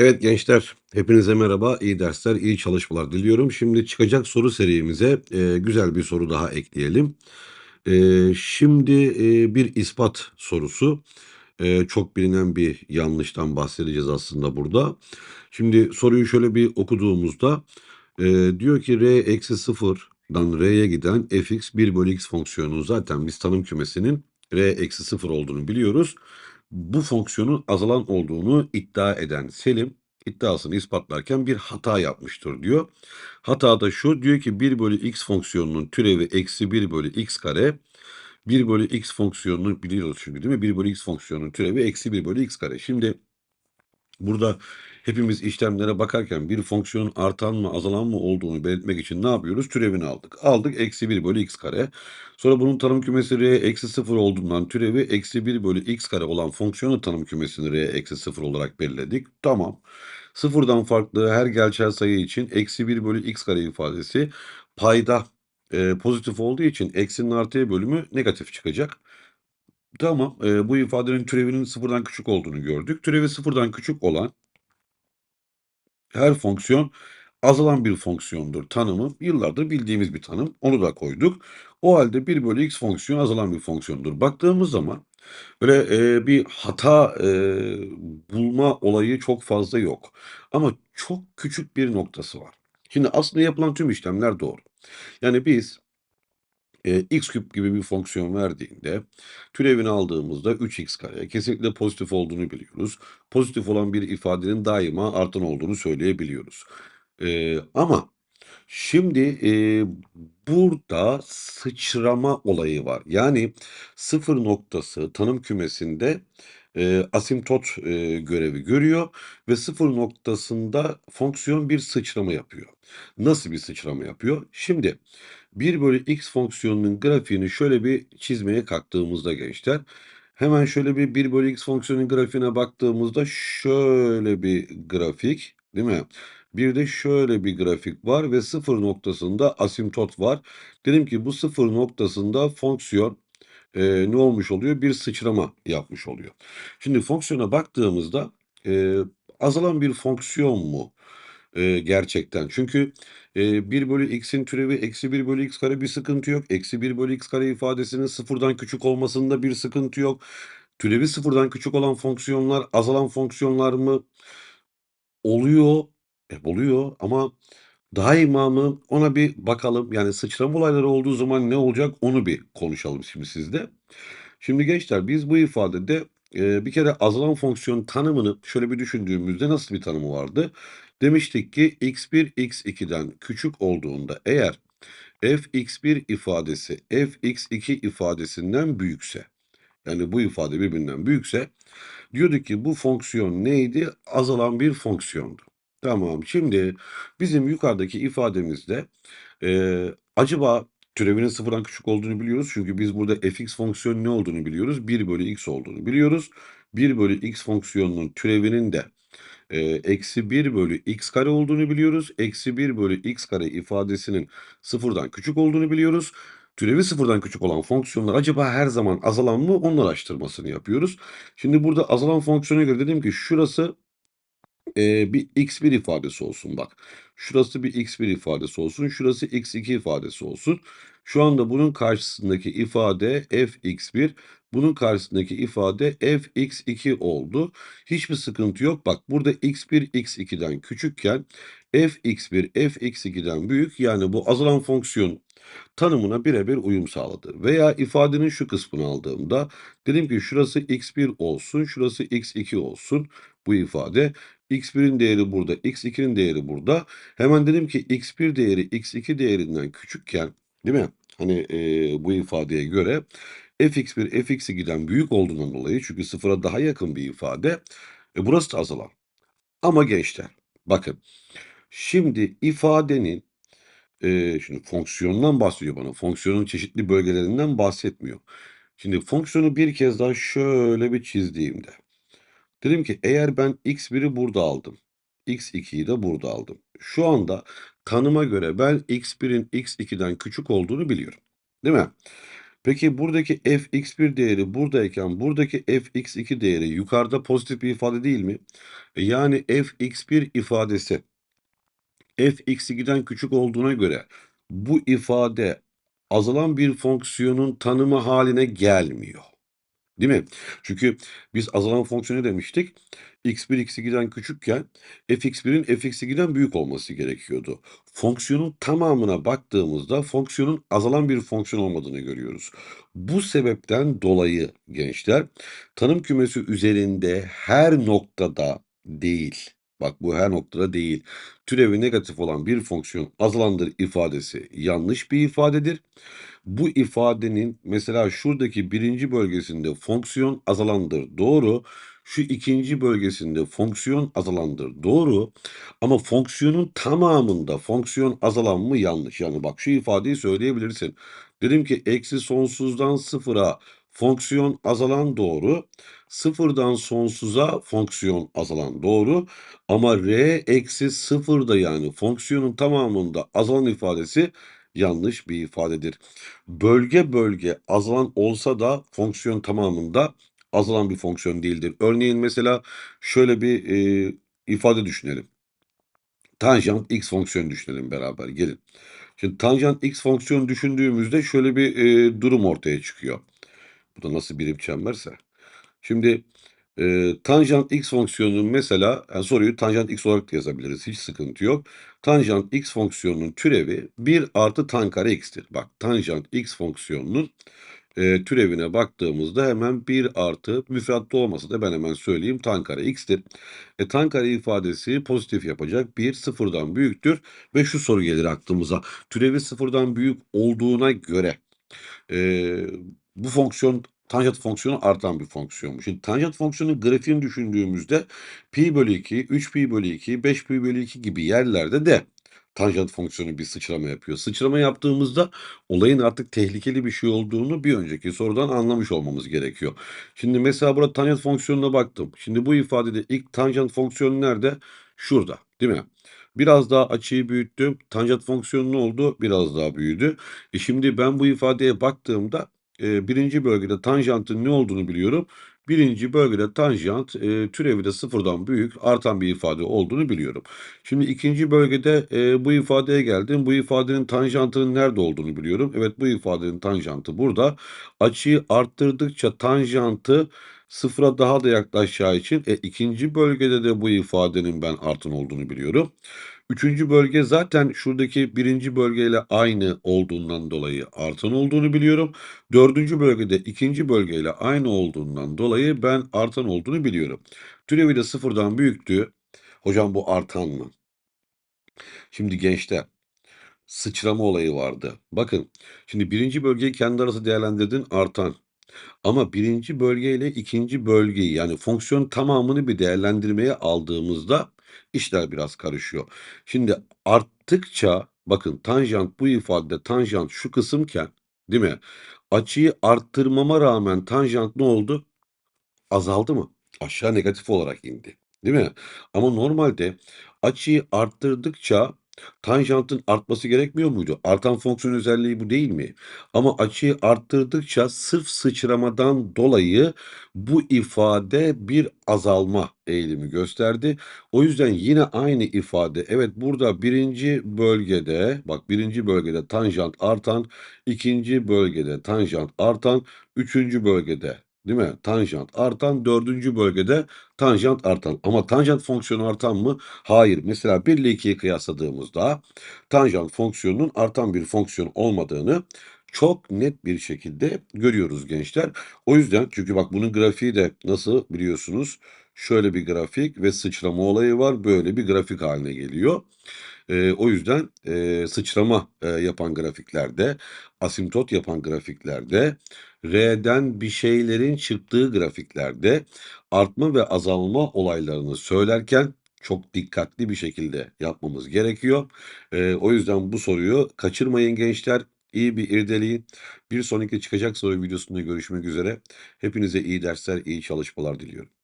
Evet gençler, hepinize merhaba, iyi dersler, iyi çalışmalar diliyorum. Şimdi çıkacak soru serimize e, güzel bir soru daha ekleyelim. E, şimdi e, bir ispat sorusu. E, çok bilinen bir yanlıştan bahsedeceğiz aslında burada. Şimdi soruyu şöyle bir okuduğumuzda e, diyor ki r eksi sıfırdan r'ye giden fx 1 bölü x fonksiyonu zaten biz tanım kümesinin r eksi sıfır olduğunu biliyoruz bu fonksiyonun azalan olduğunu iddia eden Selim iddiasını ispatlarken bir hata yapmıştır diyor. Hata da şu diyor ki 1 bölü x fonksiyonunun türevi eksi 1 bölü x kare 1 bölü x fonksiyonunun biliyoruz çünkü değil mi? 1 bölü x fonksiyonunun türevi eksi 1 bölü x kare. Şimdi Burada hepimiz işlemlere bakarken bir fonksiyonun artan mı azalan mı olduğunu belirtmek için ne yapıyoruz? Türevini aldık. Aldık eksi 1 bölü x kare. Sonra bunun tanım kümesi r eksi 0 olduğundan türevi eksi 1 bölü x kare olan fonksiyonun tanım kümesini r eksi 0 olarak belirledik. Tamam. Sıfırdan farklı her gerçel sayı için eksi 1 bölü x kare ifadesi payda e, pozitif olduğu için eksinin artıya bölümü negatif çıkacak. Tamam, eee, bu ifadenin türevinin sıfırdan küçük olduğunu gördük. Türevi sıfırdan küçük olan her fonksiyon azalan bir fonksiyondur tanımı yıllardır bildiğimiz bir tanım. Onu da koyduk. O halde 1 bölü x fonksiyonu azalan bir fonksiyondur. Baktığımız zaman böyle eee, bir hata eee, bulma olayı çok fazla yok. Ama çok küçük bir noktası var. Şimdi aslında yapılan tüm işlemler doğru. Yani biz e, x küp gibi bir fonksiyon verdiğinde türevini aldığımızda 3x kare kesinlikle pozitif olduğunu biliyoruz. Pozitif olan bir ifadenin daima artan olduğunu söyleyebiliyoruz. E, ama şimdi e, burada sıçrama olayı var. Yani sıfır noktası tanım kümesinde e, asimtot e, görevi görüyor ve sıfır noktasında fonksiyon bir sıçrama yapıyor. Nasıl bir sıçrama yapıyor? Şimdi 1 bölü x fonksiyonunun grafiğini şöyle bir çizmeye kalktığımızda gençler, hemen şöyle bir 1 bölü x fonksiyonunun grafiğine baktığımızda şöyle bir grafik, değil mi? Bir de şöyle bir grafik var ve sıfır noktasında asimtot var. Dedim ki bu sıfır noktasında fonksiyon e, ne olmuş oluyor? Bir sıçrama yapmış oluyor. Şimdi fonksiyona baktığımızda e, azalan bir fonksiyon mu? E, gerçekten. Çünkü e, 1 bölü x'in türevi eksi 1 bölü x kare bir sıkıntı yok. Eksi 1 bölü x kare ifadesinin sıfırdan küçük olmasında bir sıkıntı yok. Türevi sıfırdan küçük olan fonksiyonlar azalan fonksiyonlar mı? Oluyor. E, oluyor ama daima mı? Ona bir bakalım. Yani sıçrama olayları olduğu zaman ne olacak onu bir konuşalım şimdi sizde. Şimdi gençler biz bu ifadede e, bir kere azalan fonksiyon tanımını şöyle bir düşündüğümüzde nasıl bir tanımı vardı? Demiştik ki x1 x2'den küçük olduğunda eğer fx1 ifadesi fx2 ifadesinden büyükse yani bu ifade birbirinden büyükse diyorduk ki bu fonksiyon neydi? Azalan bir fonksiyondu. Tamam. Şimdi bizim yukarıdaki ifademizde e, acaba türevinin sıfırdan küçük olduğunu biliyoruz. Çünkü biz burada fx fonksiyonu ne olduğunu biliyoruz. 1 bölü x olduğunu biliyoruz. 1 bölü x fonksiyonunun türevinin de eksi 1 bölü x kare olduğunu biliyoruz. Eksi 1 bölü x kare ifadesinin sıfırdan küçük olduğunu biliyoruz. Türevi sıfırdan küçük olan fonksiyonlar acaba her zaman azalan mı? Onun araştırmasını yapıyoruz. Şimdi burada azalan fonksiyona göre dedim ki şurası e, bir x1 ifadesi olsun bak. Şurası bir x1 ifadesi olsun. Şurası x2 ifadesi olsun. Şu anda bunun karşısındaki ifade fx1. Bunun karşısındaki ifade fx2 oldu. Hiçbir sıkıntı yok. Bak burada x1 x2'den küçükken fx1 fx2'den büyük. Yani bu azalan fonksiyon tanımına birebir uyum sağladı. Veya ifadenin şu kısmını aldığımda dedim ki şurası x1 olsun, şurası x2 olsun bu ifade. X1'in değeri burada, x2'nin değeri burada. Hemen dedim ki x1 değeri x2 değerinden küçükken değil mi? Hani e, bu ifadeye göre fx1 fx2'den büyük olduğundan dolayı çünkü sıfıra daha yakın bir ifade. E, burası da azalan. Ama gençler bakın şimdi ifadenin e, şimdi fonksiyondan bahsediyor bana. Fonksiyonun çeşitli bölgelerinden bahsetmiyor. Şimdi fonksiyonu bir kez daha şöyle bir çizdiğimde. Dedim ki eğer ben x1'i burada aldım. x2'yi de burada aldım. Şu anda tanıma göre ben x1'in x2'den küçük olduğunu biliyorum. Değil mi? Peki buradaki fx1 değeri buradayken buradaki fx2 değeri yukarıda pozitif bir ifade değil mi? E, yani fx1 ifadesi fx2'den küçük olduğuna göre bu ifade azalan bir fonksiyonun tanımı haline gelmiyor. Değil mi? Çünkü biz azalan fonksiyon ne demiştik? x1 x2'den küçükken fx1'in fx2'den büyük olması gerekiyordu. Fonksiyonun tamamına baktığımızda fonksiyonun azalan bir fonksiyon olmadığını görüyoruz. Bu sebepten dolayı gençler tanım kümesi üzerinde her noktada değil, bak bu her noktada değil, türevi negatif olan bir fonksiyon azalandır ifadesi yanlış bir ifadedir. Bu ifadenin mesela şuradaki birinci bölgesinde fonksiyon azalandır doğru. Şu ikinci bölgesinde fonksiyon azalandır doğru. Ama fonksiyonun tamamında fonksiyon azalan mı yanlış. Yani bak şu ifadeyi söyleyebilirsin. Dedim ki eksi sonsuzdan sıfıra fonksiyon azalan doğru. Sıfırdan sonsuza fonksiyon azalan doğru. Ama r eksi sıfırda yani fonksiyonun tamamında azalan ifadesi yanlış bir ifadedir. Bölge bölge azalan olsa da fonksiyon tamamında azalan bir fonksiyon değildir. Örneğin mesela şöyle bir e, ifade düşünelim. Tanjant x fonksiyonu düşünelim beraber gelin. Şimdi tanjant x fonksiyonu düşündüğümüzde şöyle bir e, durum ortaya çıkıyor. Bu da nasıl birim çemberse. Şimdi e, tanjant x fonksiyonunun mesela yani soruyu tanjant x olarak da yazabiliriz. Hiç sıkıntı yok. Tanjant x fonksiyonunun türevi 1 artı tan kare x'tir. Bak tanjant x fonksiyonunun e, türevine baktığımızda hemen 1 artı müfredatta olmasa da ben hemen söyleyeyim tan kare x'tir. E, tan kare ifadesi pozitif yapacak. 1 sıfırdan büyüktür ve şu soru gelir aklımıza. Türevi sıfırdan büyük olduğuna göre e, bu fonksiyon tanjant fonksiyonu artan bir fonksiyonmuş. Şimdi tanjant fonksiyonun grafiğini düşündüğümüzde pi bölü 2, 3 pi bölü 2, 5 pi bölü 2 gibi yerlerde de tanjant fonksiyonu bir sıçrama yapıyor. Sıçrama yaptığımızda olayın artık tehlikeli bir şey olduğunu bir önceki sorudan anlamış olmamız gerekiyor. Şimdi mesela burada tanjant fonksiyonuna baktım. Şimdi bu ifadede ilk tanjant fonksiyonu nerede? Şurada, değil mi? Biraz daha açıyı büyüttüm. Tanjant fonksiyonu ne oldu? Biraz daha büyüdü. E şimdi ben bu ifadeye baktığımda e, birinci bölgede tanjantın ne olduğunu biliyorum. Birinci bölgede tanjant e, türevi de sıfırdan büyük artan bir ifade olduğunu biliyorum. Şimdi ikinci bölgede e, bu ifadeye geldim. Bu ifadenin tanjantının nerede olduğunu biliyorum. Evet bu ifadenin tanjantı burada. Açıyı arttırdıkça tanjantı sıfıra daha da yaklaşacağı için e, ikinci bölgede de bu ifadenin ben artan olduğunu biliyorum. Üçüncü bölge zaten şuradaki birinci bölgeyle aynı olduğundan dolayı artan olduğunu biliyorum. Dördüncü bölgede ikinci bölgeyle aynı olduğundan dolayı ben artan olduğunu biliyorum. Türevi de sıfırdan büyüktü. Hocam bu artan mı? Şimdi gençler sıçrama olayı vardı. Bakın şimdi birinci bölgeyi kendi arası değerlendirdin artan. Ama birinci bölge ile ikinci bölgeyi yani fonksiyon tamamını bir değerlendirmeye aldığımızda işler biraz karışıyor. Şimdi arttıkça bakın tanjant bu ifadede tanjant şu kısımken değil mi? Açıyı arttırmama rağmen tanjant ne oldu? Azaldı mı? Aşağı negatif olarak indi. Değil mi? Ama normalde açıyı arttırdıkça tanjantın artması gerekmiyor muydu? Artan fonksiyon özelliği bu değil mi? Ama açıyı arttırdıkça sırf sıçramadan dolayı bu ifade bir azalma eğilimi gösterdi. O yüzden yine aynı ifade. Evet burada birinci bölgede bak birinci bölgede tanjant artan, ikinci bölgede tanjant artan, üçüncü bölgede Değil mi? Tanjant artan, dördüncü bölgede tanjant artan. Ama tanjant fonksiyonu artan mı? Hayır. Mesela 1 ile 2'yi kıyasladığımızda tanjant fonksiyonunun artan bir fonksiyon olmadığını çok net bir şekilde görüyoruz gençler. O yüzden çünkü bak bunun grafiği de nasıl biliyorsunuz? Şöyle bir grafik ve sıçrama olayı var. Böyle bir grafik haline geliyor. Ee, o yüzden e, sıçrama e, yapan grafiklerde, asimtot yapan grafiklerde, R'den bir şeylerin çıktığı grafiklerde artma ve azalma olaylarını söylerken çok dikkatli bir şekilde yapmamız gerekiyor. Ee, o yüzden bu soruyu kaçırmayın gençler. İyi bir irdeleyin. Bir sonraki çıkacak soru videosunda görüşmek üzere. Hepinize iyi dersler, iyi çalışmalar diliyorum.